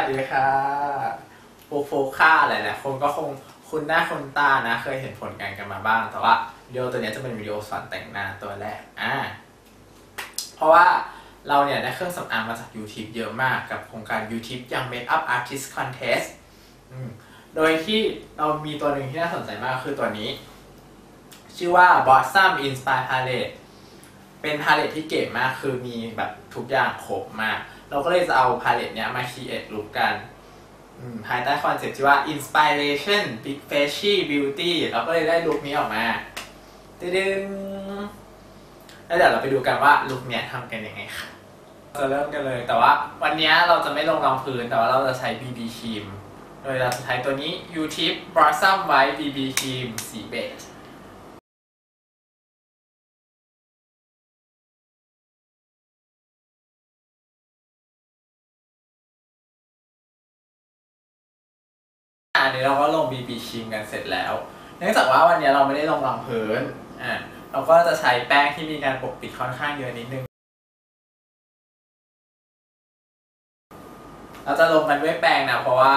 สดีค่ะโฟโฟค่าหลายๆคนก็คงคุณหน้าคนตานะ เคยเห็นผลงานกันมาบ้าง แต่ว่าวิดีโอตัวนี้จะเป็นวิดีโอสอนแต่งหน้าตัวแรกอ่าเพราะว่าเราเนี่ยได้เครื่องสำอางมาจาก YouTube เยอะมากกับโครงการ YouTube ยัง Makeup Artist Contest อืมโดยที่เรามีตัวหนึ่งที่น่าสนใจมากคือตัวนี้ ชื่อว่า Blossom Inspire Palette เป็นพาเลตที่เก๋มากคือมีแบบทุกอย่างครบมาก เราก็เลยจะเอาพาเลตเนี้ยมาคีเอทลุกกันอืมภายใต้คอนเซ็ปต์ที่ว่า inspiration big fashy beauty เราก็เลยได้ลุคนี้ออกมาตึ้งแล้วเดี๋ยวเราไปดูกันว่าลุคเนี้ยทำกันยังไงค่ะจะเริ่มกันเลย แต่ว่าวันเนี้ยเราจะไม่ลงรองพื้นแต่ว่าเราจะใช้ BB ครีม โดยเราจะใช้ตัวนี้ U-Tip Blossom White BB ครีมสีเบจ นนี้เราก็ลง BB ครีมกันเสร็จแล้ว เนื่องจากว่าวันนี้เราไม่ได้ลงรองพื้นอ่าเราก็จะใช้แป้งที่มีการปกปิดค่อนข้างเยอะนิดนึง เราจะลงกันด้วยแป้งนะเพราะว่า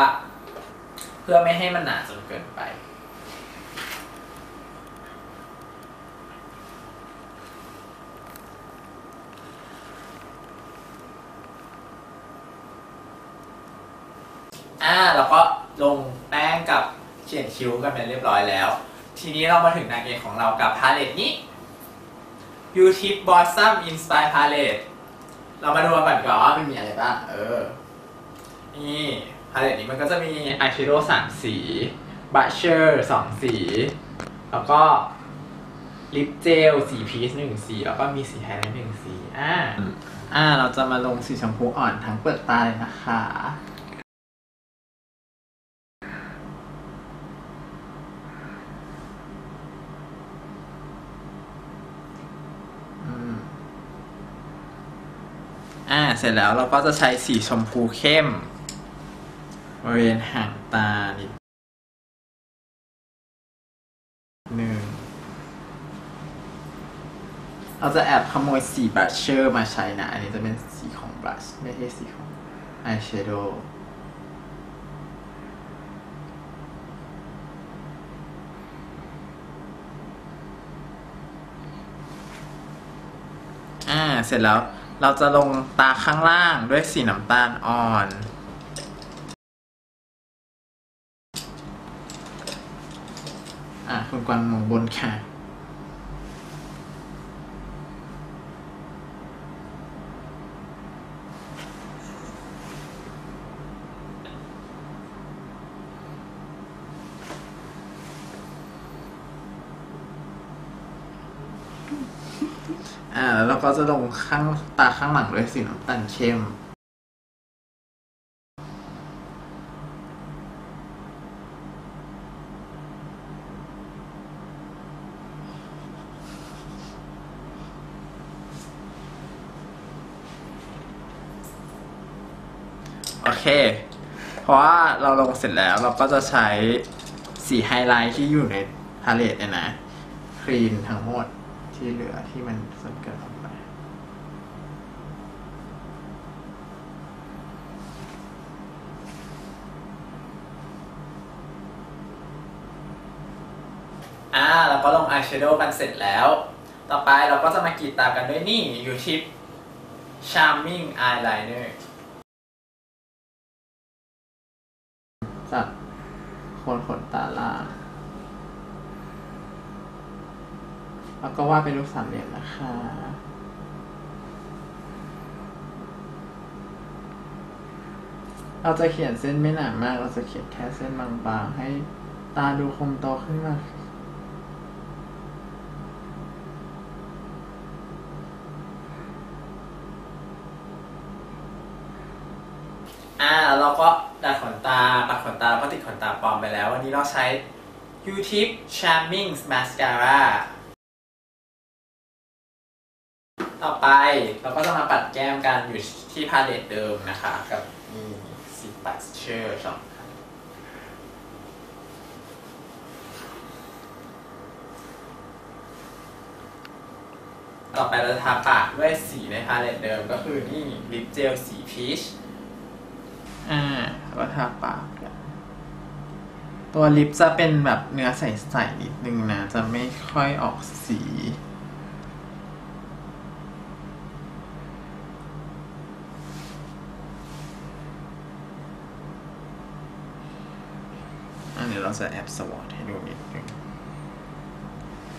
เพื่อไม่ให้มันหนาจนเกินไปอ่าแล้วก็ ลงแป้งกับเขียนคิ้วกันไปเรียบร้อยแล้ว ทีนี้เรามาถึงนางเอกของเรากับพาเลตนี้ U-Tip Blossom Inspire Palette เรามาดูกันก่อนว่าว่ามันมีอะไรบ้าง เออ นี่พาเลตนี้มันก็จะมีอายแชโดว์สามสีบัชเชอร์สองสี แล้วก็ลิปเจลสีพีชหนึ่งสี แล้วก็มีสีไฮไลท์หนึ่งสี อ่า อ่า เราจะมาลงสีชมพูอ่อนทั้งเปลือกตาเลยนะคะ อ่า เสร็จแล้วเราก็จะใช้สีชมพูเข้มบริเวณหางตานิดหนึ่งเราจะแอบขโมยสีบลัชเชอร์มาใช้นะ อันนี้จะเป็นสีของบลัชไม่ใช่สีของอายแชโดว์อ่า เสร็จแล้ว เราจะลงตาข้างล่างด้วยสีน้ำตาลอ่อน อะคุณกวางมองบนค่ะ อ่าแล้วเราก็จะลงข้างตาข้างหลังด้วยสีน้ำตาลเข้มโอเค เพราะว่าเราลงเสร็จแล้วเราก็จะใช้สีไฮไลท์ที่อยู่ในพาเลตเนี่ยนะ คลีนทั้งหมด ที่เหลือที่มันส่วนเกินออกไปอ่าเราก็ลงอายแชโดว์กันเสร็จแล้ว ต่อไปเราก็จะมากรีดตากันด้วยนี่อยู่ที่ Charming Eyeliner จากโคนขนตาล่าง แล้วก็วาดเป็นรูปสามเหลี่ยมนะคะ เราจะเขียนเส้นไม่หนามาก เราจะเขียนแค่เส้นบางๆ ให้ตาดูคมโตขึ้นมาอ่าเราก็ดัดขนตาปัดขนตาก็ติดขนตาปลอมไปแล้ว วันนี้เราใช้ U-Tip Charming Mascara ต่อไปเราก็จะมาปัดแก้มกันอยู่ที่พาเลตเดิมนะคะ กับนี่สีปัดเชอร์สองอันต่อไปเราจะทาปากด้วยสีในพาเลตเดิมก็คือนี่ลิปเจลสีพีชอ่าแล้วทาปากตัวลิปจะเป็นแบบเนื้อใสๆนิดนึงนะ จะไม่ค่อยออกสี เราจะแอบสวอตให้ดูนิดนึง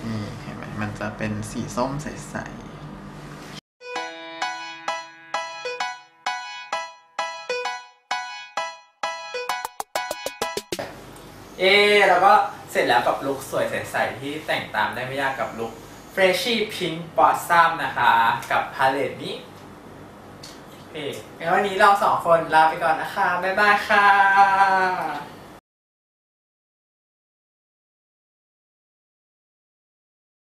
นี่เห็นไหมมันจะเป็นสีส้มใสเอ๊แล้วก็เสร็จแล้วกับลุคสวยใสๆที่แต่งตามได้ไม่ยากกับลุค Freshy Pink Blossom นะคะ กับพาเลตนี้โอเคงั้นวันนี้เราสองคนลาไปก่อนนะคะ บ๊ายบายค่ะ